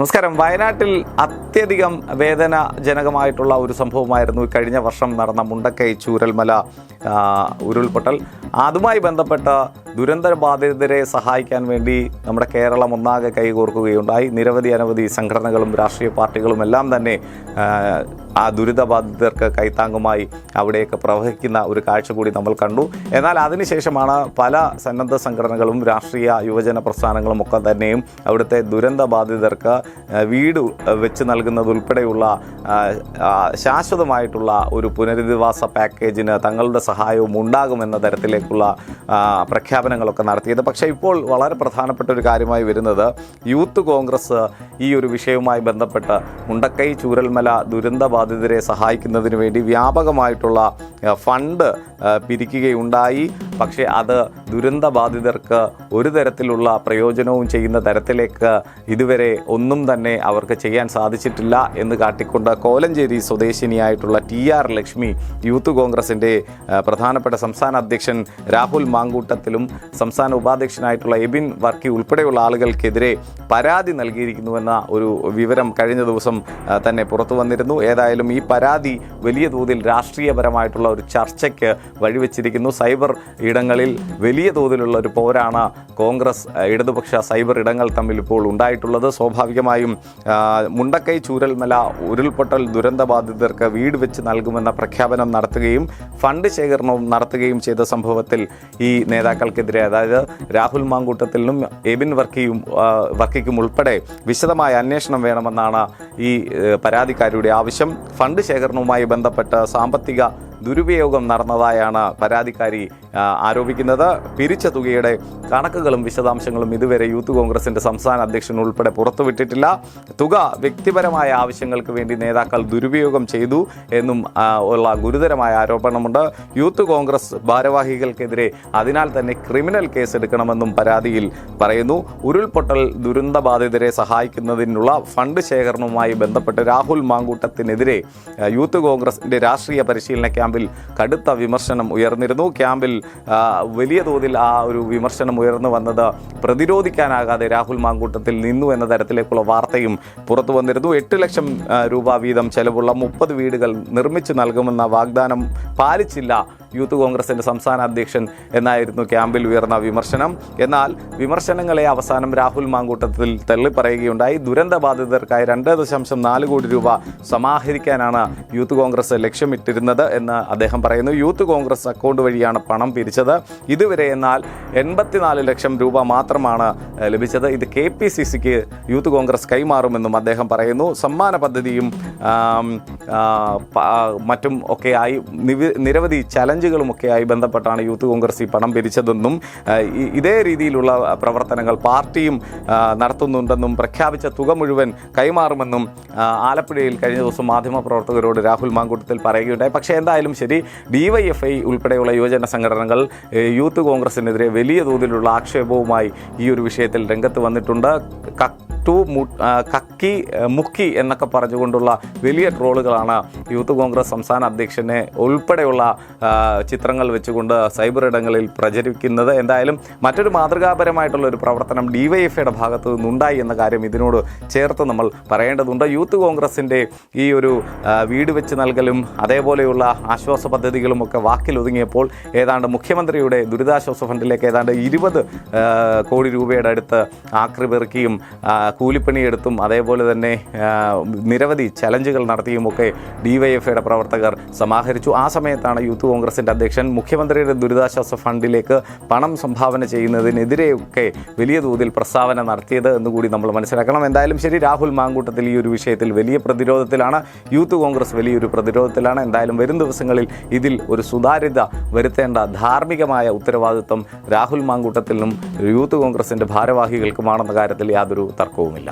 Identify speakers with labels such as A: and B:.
A: നമസ്കാരം. വയനാട്ടിൽ അത്യധികം വേദനാജനകമായിട്ടുള്ള ഒരു സംഭവമായിരുന്നു കഴിഞ്ഞ വർഷം നടന്ന മുണ്ടക്കൈ ചൂരൽമല ഉരുൾപൊട്ടൽ. അതുമായി ബന്ധപ്പെട്ട ദുരന്തബാധിതരെ സഹായിക്കാൻ വേണ്ടി നമ്മുടെ കേരളം ഒന്നാകെ കൈകോർക്കുകയുണ്ടായി. നിരവധി അനവധി സംഘടനകളും രാഷ്ട്രീയ പാർട്ടികളും എല്ലാം തന്നെ ആ, ദുരിതബാധിതർക്ക് കൈത്താങ്ങുമായി അവിടെയൊക്കെ പ്രവഹിക്കുന്ന ഒരു കാഴ്ച കൂടി നമ്മൾ കണ്ടു. എന്നാൽ അതിനുശേഷമാണ് പല സന്നദ്ധ സംഘടനകളും രാഷ്ട്രീയ യുവജന പ്രസ്ഥാനങ്ങളും ഒക്കെ തന്നെയും അവിടുത്തെ ദുരന്ത ബാധിതർക്ക് വീട് വെച്ച് നൽകുന്നത് ഉൾപ്പെടെയുള്ള ആ, ആ, ശാശ്വതമായിട്ടുള്ള ഒരു പുനരധിവാസ പാക്കേജിന് തങ്ങളുടെ സഹായവും ഉണ്ടാകുമെന്ന തരത്തിലേക്കുള്ള ആ, പ്രഖ്യാപനങ്ങളൊക്കെ നടത്തിയത്. പക്ഷേ ഇപ്പോൾ വളരെ പ്രധാനപ്പെട്ട ഒരു കാര്യമായി വരുന്നത് യൂത്ത് കോൺഗ്രസ് ഈ ഒരു വിഷയവുമായി ബന്ധപ്പെട്ട് മുണ്ടക്കൈ ചൂരൽമല ദുരന്തബാധിതരെ സഹായിക്കുന്നതിന് വേണ്ടി വ്യാപകമായിട്ടുള്ള ഫണ്ട് പിരിക്കുകയുണ്ടായി. പക്ഷേ അത് ദുരന്ത ബാധിതർക്ക് ഒരു തരത്തിലുള്ള പ്രയോജനവും ചെയ്യുന്ന തരത്തിലേക്ക് ഇതുവരെ ഒന്നും തന്നെ അവർക്ക് ചെയ്യാൻ സാധിച്ചിട്ടില്ല എന്ന് കാട്ടിക്കൊണ്ട് കോലഞ്ചേരി സ്വദേശിനിയായിട്ടുള്ള ടി ആർ ലക്ഷ്മി യൂത്ത് കോൺഗ്രസിന്റെ പ്രധാനപ്പെട്ട സംസ്ഥാന അധ്യക്ഷൻ രാഹുൽ മാങ്കൂട്ടത്തിലും സംസ്ഥാന ഉപാധ്യക്ഷനായിട്ടുള്ള എബിൻ വർക്കി ഉൾപ്പെടെയുള്ള ആളുകൾക്കെതിരെ പരാതി നൽകിയിരിക്കുന്നുവെന്ന ഒരു വിവരം കഴിഞ്ഞ ദിവസം തന്നെ പുറത്തു വന്നിരുന്നു ഏതായാലും ഈ പരാതി വലിയ തോതിൽ രാഷ്ട്രീയപരമായിട്ടുള്ള ഒരു ചർച്ചയ്ക്ക് വഴിവെച്ചിരിക്കുന്നു. സൈബർ ഇടങ്ങളിൽ വലിയ തോതിലുള്ള ഒരു പോരാണ് കോൺഗ്രസ് ഇടതുപക്ഷ സൈബർ ഇടങ്ങൾ തമ്മിൽ ഇപ്പോൾ ഉണ്ടായിട്ടുള്ളത്. സ്വാഭാവികമായും മുണ്ടക്കൈ ചൂരൽമല ഉരുൾപൊട്ടൽ ദുരന്ത ബാധിതർക്ക് വീട് വെച്ച് നൽകുമെന്ന പ്രഖ്യാപനം നടത്തുകയും ഫണ്ട് ശേഖരണവും നടത്തുകയും ചെയ്ത സംഭവത്തിൽ ഈ നേതാക്കൾക്കെതിരെ അതായത് രാഹുൽ മാങ്കൂട്ടത്തിലും എബിൻ വർക്കിയും വർക്കിക്കും ഉൾപ്പെടെ വിശദമായ അന്വേഷണം വേണമെന്നാണ് ഈ പരാതിക്കാരുടെ ആവശ്യം. ഫണ്ട് ശേഖരണവുമായി ബന്ധപ്പെട്ട് സാമ്പത്തിക ദുരുപയോഗം നടന്നതായാണ് പരാതിക്കാരി ആരോപിക്കുന്നത്. പിരിച്ച തുകയുടെ കണക്കുകളും വിശദാംശങ്ങളും ഇതുവരെ യൂത്ത് കോൺഗ്രസിന്റെ സംസ്ഥാന അധ്യക്ഷൻ ഉൾപ്പെടെ പുറത്തുവിട്ടിട്ടില്ല. തുക വ്യക്തിപരമായ ആവശ്യങ്ങൾക്ക് വേണ്ടി നേതാക്കൾ ദുരുപയോഗം ചെയ്തു എന്നും ഉള്ള ഗുരുതരമായ ആരോപണമുണ്ട്. യൂത്ത് കോൺഗ്രസ് ഭാരവാഹികൾക്കെതിരെ അതിനാൽ തന്നെ ക്രിമിനൽ കേസ് എടുക്കണമെന്നും പരാതിയിൽ പറയുന്നു. ഉരുൾപൊട്ടൽ ദുരന്ത ബാധിതരെ സഹായിക്കുന്നതിനുള്ള ഫണ്ട് ശേഖരണവുമായി ബന്ധപ്പെട്ട് രാഹുൽ മാങ്കൂട്ടത്തിനെതിരെ യൂത്ത് കോൺഗ്രസിന്റെ രാഷ്ട്രീയ പരിശീലന ക്യാമ്പിൽ കടുത്ത വിമർശനം ഉയർന്നിരുന്നു. ക്യാമ്പിൽ വലിയ തോതിൽ ആ ഒരു വിമർശനം ഉയർന്നു വന്നത് പ്രതിരോധിക്കാനാകാതെ രാഹുൽ മാങ്കൂട്ടത്തിൽ നിന്നു എന്ന തരത്തിലേക്കുള്ള വാർത്തയും പുറത്തു വന്നിരുന്നു. എട്ട് ലക്ഷം രൂപ വീതം ചെലവുള്ള മുപ്പത് വീടുകൾ നിർമ്മിച്ചു നൽകുമെന്ന വാഗ്ദാനം പാലിച്ചില്ല യൂത്ത് കോൺഗ്രസിന്റെ സംസ്ഥാന അധ്യക്ഷൻ എന്നായിരുന്നു ക്യാമ്പിൽ ഉയർന്ന വിമർശനം. എന്നാൽ വിമർശനങ്ങളെ അവസാനം രാഹുൽ മാങ്കൂട്ടത്തിൽ തള്ളിപ്പറയുകയുണ്ടായി. ദുരന്ത ബാധിതർക്കായി രണ്ട് ദശാംശം നാല് കോടി രൂപ സമാഹരിക്കാനാണ് യൂത്ത് കോൺഗ്രസ് ലക്ഷ്യമിട്ടിരുന്നത് എന്ന് അദ്ദേഹം പറയുന്നു. യൂത്ത് കോൺഗ്രസ് അക്കൗണ്ട് വഴിയാണ് പണം പിരിച്ചത്. ഇതുവരെ എന്നാൽ എൺപത്തിനാല് ലക്ഷം രൂപ മാത്രമാണ് ലഭിച്ചത്. ഇത് കെ പി സി സിക്ക് യൂത്ത് കോൺഗ്രസ് കൈമാറുമെന്നും അദ്ദേഹം പറയുന്നു. സമ്മാന പദ്ധതിയും മറ്റും ഒക്കെയായി നിരവധി നിരവധി ചലഞ്ചുകളുമൊക്കെയായി ബന്ധപ്പെട്ടാണ് യൂത്ത് കോൺഗ്രസ് ഈ പണം പിരിച്ചതെന്നും ഇതേ രീതിയിലുള്ള പ്രവർത്തനങ്ങൾ പാർട്ടിയും നടത്തുന്നുണ്ടെന്നും പ്രഖ്യാപിച്ച തുക മുഴുവൻ കൈമാറുമെന്നും ആലപ്പുഴയിൽ കഴിഞ്ഞ ദിവസം മാധ്യമപ്രവർത്തകരോട് രാഹുൽ മാങ്കൂട്ടത്തിൽ പറയുകയുണ്ടായി. പക്ഷേ എന്തായാലും ശരി ഡിവൈഎഫ്ഐ ഉൾപ്പെടെയുള്ള യുവജന സംഘടനകൾ യൂത്ത് കോൺഗ്രസിനെതിരെ വലിയ തോതിലുള്ള ആക്ഷേപവുമായി ഈ ഒരു വിഷയത്തിൽ രംഗത്ത് വന്നിട്ടുണ്ട്. കട്ടു കക്കി മുക്കി എന്നൊക്കെ പറഞ്ഞുകൊണ്ടുള്ള വലിയ ട്രോളുകളാണ് യൂത്ത് കോൺഗ്രസ് സംസ്ഥാന അധ്യക്ഷനെ ഉൾപ്പെടെയുള്ള ചിത്രങ്ങൾ വെച്ചുകൊണ്ട് സൈബർ ഇടങ്ങളിൽ പ്രചരിക്കുന്നത്. എന്തായാലും മറ്റൊരു മാതൃകാപരമായിട്ടുള്ള ഒരു പ്രവർത്തനം ഡിവൈഎഫ്ഐയുടെ ഭാഗത്ത് നിന്നുണ്ടായി എന്ന കാര്യം ഇതിനോട് ചേർത്ത് നമ്മൾ പറയേണ്ടതുണ്ട്. യൂത്ത് കോൺഗ്രസിന്റെ ഈ ഒരു വീട് വെച്ച് നൽകലും അതേപോലെയുള്ള ആശ്വാസ പദ്ധതികളും ഒക്കെ വാക്കിലൊതുങ്ങിയപ്പോൾ ഏതാണ്ട് മുഖ്യമന്ത്രിയുടെ ദുരിതാശ്വാസ ഫണ്ടിലേക്ക് ഏതാണ്ട് ഇരുപത് കോടി രൂപയുടെ അടുത്ത് ആക്രി പെറുക്കിയും കൂലിപ്പണിയെടുത്തും അതേപോലെ തന്നെ നിരവധി ചലഞ്ചുകൾ നടത്തിയുമൊക്കെ ഡിവൈഎഫ്ഐയുടെ പ്രവർത്തകർ സമാഹരിച്ചു. ആ സമയത്താണ് യൂത്ത് കോൺഗ്രസിന്റെ അധ്യക്ഷൻ മുഖ്യമന്ത്രിയുടെ ദുരിതാശ്വാസ ഫണ്ടിലേക്ക് പണം സംഭാവന ചെയ്യുന്നതിനെതിരെയൊക്കെ വലിയ തോതിൽ പ്രസ്താവന നടത്തിയത് എന്നുകൂടി നമ്മൾ മനസ്സിലാക്കണം. എന്തായാലും ശരി രാഹുൽ മാങ്കൂട്ടത്തിൽ ഈ ഒരു വിഷയത്തിൽ വലിയ പ്രതിരോധത്തിലാണ്. യൂത്ത് കോൺഗ്രസ് വലിയൊരു പ്രതിരോധത്തിലാണ്. എന്തായാലും വരും ദിവസങ്ങളിൽ ഇതിൽ ഒരു സുതാര്യത വരുത്തേണ്ട ധാർമ്മികമായ ഉത്തരവാദിത്വം രാഹുൽ മാങ്കൂട്ടത്തിനും യൂത്ത് കോൺഗ്രസിന്റെ ഭാരവാഹികൾക്കുമാണെന്ന കാര്യത്തിൽ യാതൊരു തർക്കവുമില്ല.